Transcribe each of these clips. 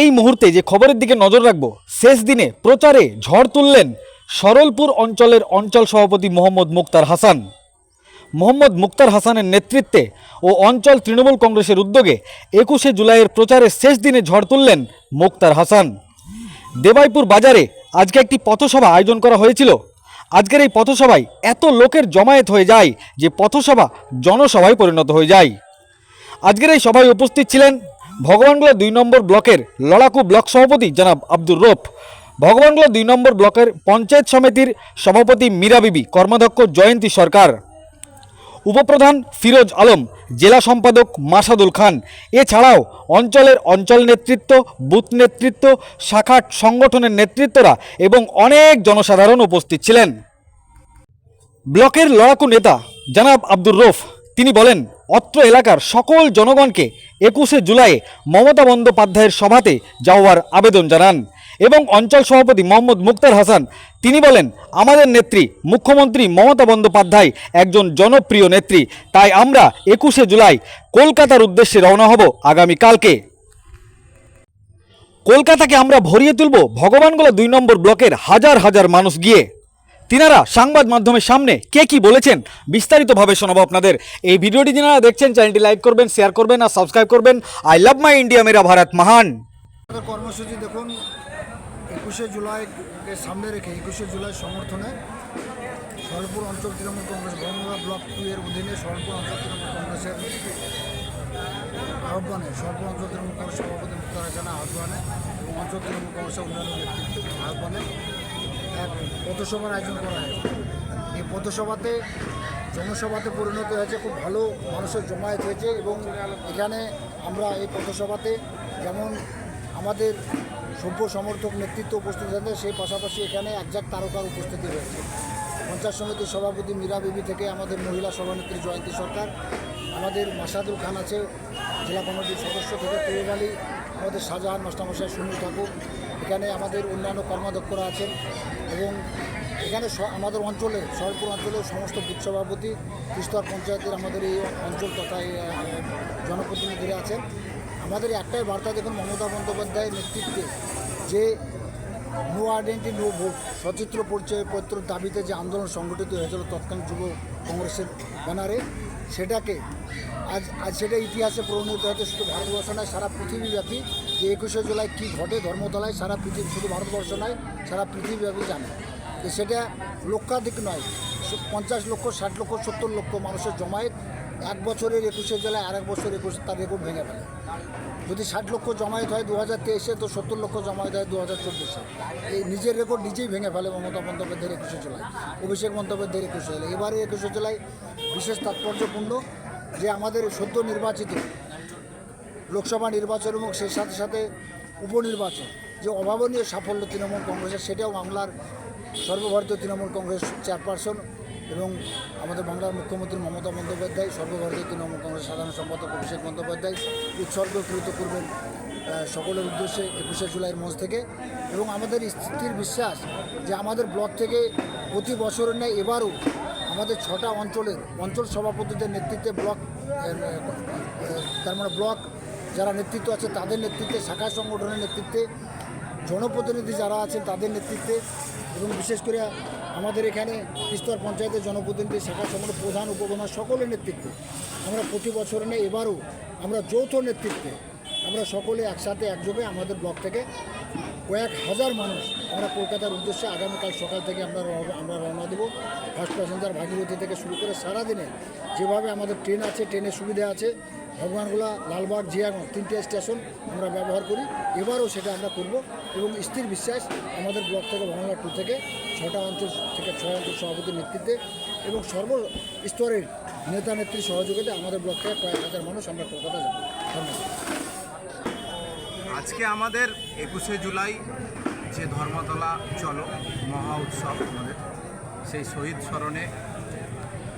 এই মুহূর্তে যে খবরের দিকে নজর রাখব, শেষ দিনে প্রচারে ঝড় তুললেন সরলপুর অঞ্চলের অঞ্চল সভাপতি মোহাম্মদ মুক্তার হাসান। মোহাম্মদ মুক্তার হাসানের নেতৃত্বে ও অঞ্চল তৃণমূল কংগ্রেসের উদ্যোগে একুশে জুলাইয়ের প্রচারের শেষ দিনে ঝড় তুললেন মুক্তার হাসান। দেবাইপুর বাজারে আজকে একটি পথসভা আয়োজন করা হয়েছিল। আজকের এই পথসভায় এত লোকের জমায়েত হয়ে যায় যে পথসভা জনসভায় পরিণত হয়ে যায়। আজকের এই সভায় উপস্থিত ছিলেন ভগবানগোলা দুই নম্বর ব্লকের লড়াকু ব্লক সভাপতি জনাব আব্দুর রোফ। ভগবানগোলা দুই নম্বর ব্লকের পঞ্চায়েত সমিতির সভাপতি মীরা বিবি, কর্মাধ্যক্ষ জয়ন্তী সরকার। উপপ্রধান ফিরোজ আলম, জেলা সম্পাদক মাসাদুল খান। এছাড়াও অঞ্চলের অঞ্চল নেতৃত্ব, বুথ নেতৃত্ব শাখা সংগঠনের নেতৃত্বরা এবং অনেক জনসাধারণ উপস্থিত ছিলেন। ব্লকের লড়াকু নেতা জনাব আব্দুর রফ, তিনি বলেন, অত্র এলাকার সকল জনগণকে একুশে জুলাই মমতা বন্দ্যোপাধ্যায়ের সভাতে যাওয়ার আবেদন জানান এবং অঞ্চল সভাপতি মোহাম্মদ মুক্তার হাসান, তিনি বলেন, আমাদের নেত্রী, মুখ্যমন্ত্রী মমতা বন্দ্যোপাধ্যায় একজন জনপ্রিয় নেত্রী, তাই আমরা একুশে জুলাই কলকাতার উদ্দেশ্যে রওনা হব আগামীকালকে কলকাতাকে আমরা ভরিয়ে তুলব ভগবানগোলা দুই নম্বর ব্লকের হাজার হাজার মানুষ গিয়ে। তিনারা সংবাদ মাধ্যমের সামনে কে কি বলেছেন বিস্তারিতভাবে শোনাবো আপনাদের। এই ভিডিওটি যারা দেখছেন, চ্যানেলটি লাইক করবেন, শেয়ার করবেন আর সাবস্ক্রাইব করবেন। আই লাভ মাই ইন্ডিয়া, মেরা ভারত মহান। কর্মসূচি দেখুন, একুশে জুলাইকে সামনে রেখে, একুশে জুলাই সমর্থনে সরলপুর অঞ্চল তৃণমূল কংগ্রেস বর্মলা ব্লক টু এর অধীনে সরলপুর অঞ্চল তৃণমূল কংগ্রেসের আহ্বানে সরলপুর অঞ্চল তৃণমূল কংগ্রেস সভাপতি মুক্তার হাসানের আহ্বানে এবং অঞ্চল তৃণমূল কংগ্রেসের অন্যান্য নেতৃত্ব আহ্বানে এক পথসভার আয়োজন করা হয়। এই পথসভাতে জনসভাতে পরিণত হয়েছে, খুব ভালো মানুষের জমায়েত হয়েছে এবং এখানে আমরা এই পথসভাতে যেমন আমাদের সভ্য সমর্থক নেতৃত্ব উপস্থিত আছে সেই পাশাপাশি এখানে একজাক তারকার উপস্থিতি রয়েছে। পঞ্চায়েত সমিতির সভাপতি মীরা বিবি থেকে আমাদের মহিলা সভানেত্রী জয়ন্তী সরকার, আমাদের মাসাদুল খান আছে, জেলা কমিটির সদস্য থেকে আলী আমাদের শাহজাহান মাস্টারমশাই সুনীল ঠাকুর এখানে আমাদের অন্যান্য কর্মাধ্যক্ষরা আছেন এবং এখানে আমাদের অঞ্চলে সরপুর অঞ্চলের সমস্ত বুথ সভাপতি তিস্তর পঞ্চায়েতের আমাদের এই অঞ্চল তথা জনপ্রতিনিধিরা আছেন। আমাদের একটাই বার্তা, দেখুন, মমতা বন্দ্যোপাধ্যায়ের নেতৃত্বে যে নো আইডেন্টি, নো ভোট। সচিত্র পরিচয়পত্র দাবিতে যে আন্দোলন সংগঠিত হয়েছিল তৎকালীন যুব কংগ্রেসের ব্যানারে, সেটাকে আজ আজ সেটা ইতিহাসে পরিণত হয়েছে শুধু ভারতবর্ষ নয়, সারা পৃথিবীব্যাপী যে একুশে জুলাই কী ঘটে ধর্মতলায়, সারা পৃথিবী শুধু ভারতবর্ষ নয়, সারা পৃথিবীব্যাপী জানে। সেটা লক্ষাধিক নয় পঞ্চাশ লক্ষ, ষাট লক্ষ, সত্তর লক্ষ মানুষের জমায়েত এক বছরের একুশে জেলায় আর এক বছর একুশে তার রেকর্ড ভেঙে ফেলে। যদি ষাট লক্ষ জমায়েত হয় দু হাজার তেইশে, তো সত্তর লক্ষ জমায়েত হয় দু হাজার চব্বিশে। এই নিজের রেকর্ড নিজেই ভেঙে ফেলে মমতা বন্দ্যোপাধ্যায়ের একুশে জেলায় অভিষেক বন্দ্যোপাধ্যায়ের একুশে জেলায় এবারে একুশে জেলায় বিশেষ তাৎপর্যপূর্ণ যে আমাদের সদ্য নির্বাচিত লোকসভা নির্বাচন এবং সেই সাথে সাথে উপনির্বাচন, যে অভাবনীয় সাফল্য তৃণমূল কংগ্রেসের, সেটাও বাংলার সর্বভারতীয় তৃণমূল কংগ্রেস চেয়ারপারসন এবং আমাদের বাংলার মুখ্যমন্ত্রী মমতা বন্দ্যোপাধ্যায়, সর্বভারতীয় তৃণমূল কংগ্রেস সাধারণ সম্পাদক অভিষেক বন্দ্যোপাধ্যায় উৎসর্গীকৃত করবেন সকলের উদ্দেশ্যে একুশে জুলাইয়ের মঞ্চ থেকে। এবং আমাদের স্থির বিশ্বাস যে আমাদের ব্লক থেকে প্রতি বছরের ন্যায় এবারও আমাদের ছটা অঞ্চলের অঞ্চল সভাপতিদের নেতৃত্বে ব্লক তার মানে ব্লক যারা নেতৃত্ব আছে তাদের নেতৃত্বে, শাখা সংগঠনের নেতৃত্বে, জনপ্রতিনিধি যারা আছেন তাদের নেতৃত্বে এবং বিশেষ করে আমাদের এখানে স্তর পঞ্চায়েতের জনপ্রতিনিধি শাখা সংগঠন প্রধান উপপ্রধান সকলের নেতৃত্বে। আমরা প্রতি বছর নেই এবারও আমরা যৌথ নেতৃত্বে আমরা সকলে একসাথে একযোগে আমাদের ব্লক থেকে কয়েক হাজার মানুষ আমরা কলকাতার উদ্দেশ্যে আগামীকাল সকাল থেকে আমরা আমরা রওনা দেবো। ফার্স্ট প্যাসেঞ্জার ভাগীরথী থেকে শুরু করে সারাদিনে যেভাবে আমাদের ট্রেন আছে, ট্রেনের সুবিধা আছে ভগবানগোলা লালবাগ, জিয়াগঞ্জ তিনটে স্টেশন আমরা ব্যবহার করি। এবারও সেটা আমরা করব এবং স্থির বিশ্বাস আমাদের ব্লক থেকে বাংলা টু থেকে, ছটা অঞ্চল থেকে ছয় অঞ্চল সভাপতির নেতৃত্বে এবং সর্বস্তরের নেতা, নেত্রী সহযোগিতা আমাদের ব্লক থেকে কয়েক হাজার মানুষ আমরা কলকাতা যাব। ধন্যবাদ। আজকে আমাদের একুশে জুলাই যে ধর্মতলা চলো, মহা উৎসব আমাদের, সেই শহীদ স্মরণে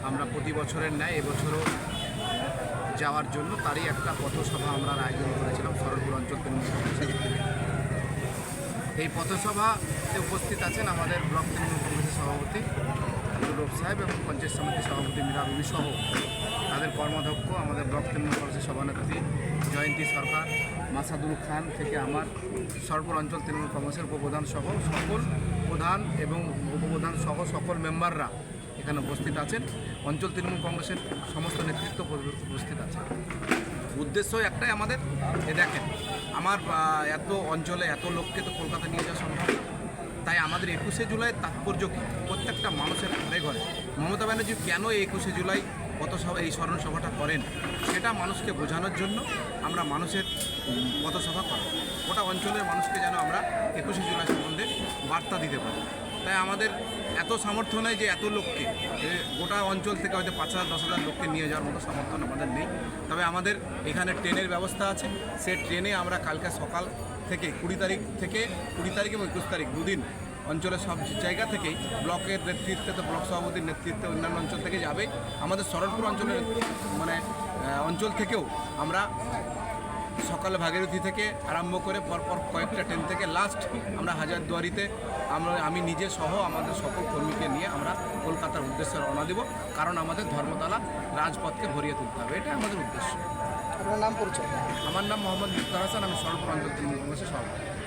আমরা প্রতি বছরের ন্যায় এবছরও যাওয়ার জন্য তারই একটা পথসভা আমরা আয়োজন করেছিলাম সরলপুর অঞ্চল তৃণমূল। এই পথসভাতে উপস্থিত আছেন আমাদের ব্লক তৃণমূল কংগ্রেসের সভাপতি রূপ সাহেব এবং পঞ্চায়েত সমিতির সভাপতি মীরা বিবি সহ তাদের কর্মাধ্যক্ষ আমাদের ব্লক তৃণমূল কংগ্রেসের সভানেত্রী জয়ন্তী সরকার, মাসাদুল খান থেকে আমার সর্বর অঞ্চল তৃণমূল কংগ্রেসের উপপ্রধান সহ সকল প্রধান এবং উপপ্রধান সহ সকল মেম্বাররা এখানে উপস্থিত আছেন। অঞ্চল তৃণমূল কংগ্রেসের সমস্ত নেতৃত্ব উপস্থিত আছে উদ্দেশ্য একটাই আমাদের এ দেখেন, আমার এত অঞ্চলে এত লোককে তো কলকাতা নিয়ে যাওয়া সম্ভব তাই আমাদের একুশে জুলাই তাৎপর্য কী? প্রত্যেকটা মানুষের ঘরে ঘরে মমতা ব্যানার্জি কেন এই একুশে জুলাই কত সভা এই স্মরণ সভাটা করেন? সেটা মানুষকে বোঝানোর জন্য আমরা মানুষের পথসভা করা। গোটা অঞ্চলের মানুষকে যেন আমরা একুশে জুলাই সম্বন্ধে বার্তা দিতে পারি। তাই আমাদের এত সামর্থ্য নেই যে এত লোককে, যে গোটা অঞ্চল থেকে হয়তো পাঁচ হাজার, দশ হাজার লোককে নিয়ে যাওয়ার মতো সমর্থন আমাদের নেই। তবে আমাদের এখানে ট্রেনের ব্যবস্থা আছে। সে ট্রেনে আমরা কালকে সকাল থেকে কুড়ি তারিখ থেকে, কুড়ি তারিখ এবং একুশ তারিখ দুদিন অঞ্চলের সব জায়গা থেকেই ব্লকের নেতৃত্বে তো ব্লক সভাপতির নেতৃত্বে অন্যান্য অঞ্চল থেকে যাবে। আমাদের সরলপুর অঞ্চলের মানে অঞ্চল থেকেও আমরা সকালে ভাগীরথী থেকে আরম্ভ করে পরপর কয়েকটা ট্রেন থেকে লাস্ট আমরা হাজারদুয়ারিতে আমরা আমি নিজে সহ আমাদের সকল কর্মীকে নিয়ে আমরা কলকাতার উদ্দেশ্যে রওনা দেব। কারণ আমাদের ধর্মতলা রাজপথকে ভরিয়ে তুলতে হবে এটাই আমাদের উদ্দেশ্য। আপনার নাম পরিচয়? আমার নাম মোহাম্মদ মুক্তার হাসান আমি সরলপুর অঞ্চল তৃণমূল কংগ্রেসের সভাপতি।